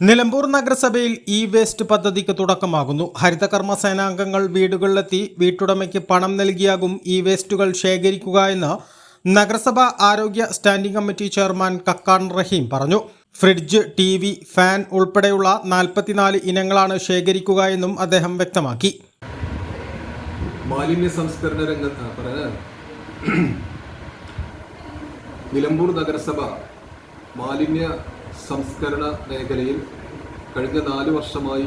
നിലമ്പൂർ നഗരസഭയിൽ E waste പദ്ധതിക്ക് തുടക്കമാകുന്നു. ഹരിതകർമ്മ സേനാംഗങ്ങൾ വീടുകളിലെത്തി വീട്ടുടമയ്ക്ക് പണം നൽകിയാകും ഇ വേസ്റ്റുകൾ ശേഖരിക്കുക എന്ന് നഗരസഭ ആരോഗ്യ സ്റ്റാൻഡിംഗ് കമ്മിറ്റി ചെയർമാൻ കക്കാൻ റഹീം പറഞ്ഞു. ഫ്രിഡ്ജ് ടി വി ഫാൻ ഉൾപ്പെടെയുള്ള നാൽപ്പത്തിനാല് ഇനങ്ങളാണ് ശേഖരിക്കുക എന്നും അദ്ദേഹം വ്യക്തമാക്കി. മാലിന്യ സംസ്കരണ രംഗത്ത് നിലമ്പൂർ നഗരസഭ മാലിന്യ സംസ്കരണ മേഖലയിൽ കഴിഞ്ഞ നാല് വർഷമായി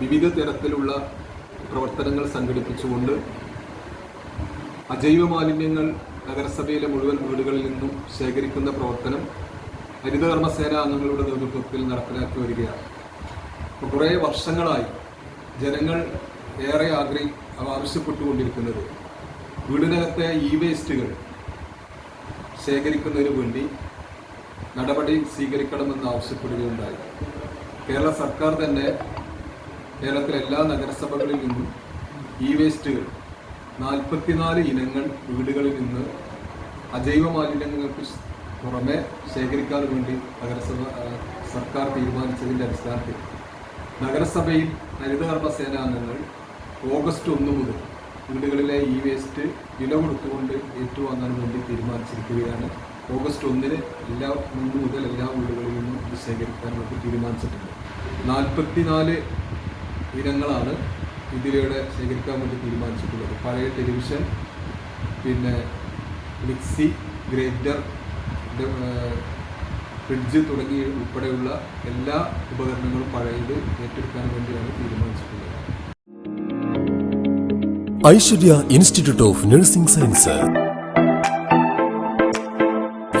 വിവിധ തരത്തിലുള്ള പ്രവർത്തനങ്ങൾ സംഘടിപ്പിച്ചുകൊണ്ട് അജൈവ മാലിന്യങ്ങൾ നഗരസഭയിലെ മുഴുവൻ വീടുകളിൽ നിന്നും ശേഖരിക്കുന്ന പ്രവർത്തനം ഹരിതകർമ്മസേന അംഗങ്ങളുടെ നേതൃത്വത്തിൽ നടപ്പിലാക്കി വരികയാണ്. അപ്പോൾ കുറേ വർഷങ്ങളായി ജനങ്ങൾ ഏറെ ആഗ്രഹി ആവശ്യപ്പെട്ടുകൊണ്ടിരിക്കുന്നത് വീടിനകത്തെ ഇ വേസ്റ്റുകൾ ശേഖരിക്കുന്നതിന് വേണ്ടി നടപടി സ്വീകരിക്കണമെന്ന് ആവശ്യപ്പെടുകയുണ്ടായി. കേരള സർക്കാർ തന്നെ കേരളത്തിലെ എല്ലാ നഗരസഭകളിൽ നിന്നും ഇ വേസ്റ്റുകൾ നാൽപ്പത്തിനാല് ഇനങ്ങൾ വീടുകളിൽ നിന്ന് അജൈവ മാലിന്യങ്ങൾക്ക് പുറമെ ശേഖരിക്കാൻ വേണ്ടി നഗരസഭ സർക്കാർ തീരുമാനിച്ചതിന്റെ അടിസ്ഥാനത്തിൽ നഗരസഭയിൽ ഹരിതകർമ്മ സേനാംഗങ്ങൾ ഓഗസ്റ്റ് ഒന്ന് മുതൽ വീടുകളിലെ ഇ വേസ്റ്റ് വില കൊടുത്തുകൊണ്ട് ഏറ്റുവാങ്ങാൻ വേണ്ടി തീരുമാനിച്ചിരിക്കുകയാണ്. ഓഗസ്റ്റ് ഒന്നിന് എല്ലാ മൂന്ന് മുതൽ എല്ലാ വീടുകളിൽ നിന്നും ഇത് ശേഖരിക്കാൻ തീരുമാനിച്ചിട്ടുണ്ട്. നാൽപ്പത്തിനാല് ഇനങ്ങളാണ് ഇതിലൂടെ ശേഖരിക്കാൻ വേണ്ടി തീരുമാനിച്ചിട്ടുള്ളത്. പഴയ ടെലിവിഷൻ പിന്നെ മിക്സി ഗ്രൈൻഡർ ഫ്രിഡ്ജ് തുടങ്ങി ഉൾപ്പെടെയുള്ള എല്ലാ ഉപകരണങ്ങളും പഴയത് ഏറ്റെടുക്കാൻ വേണ്ടിയാണ് തീരുമാനിച്ചിട്ടുള്ളത്. Aishwarya institute of nursing science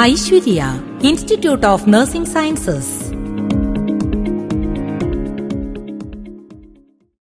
Aishwarya institute of nursing sciences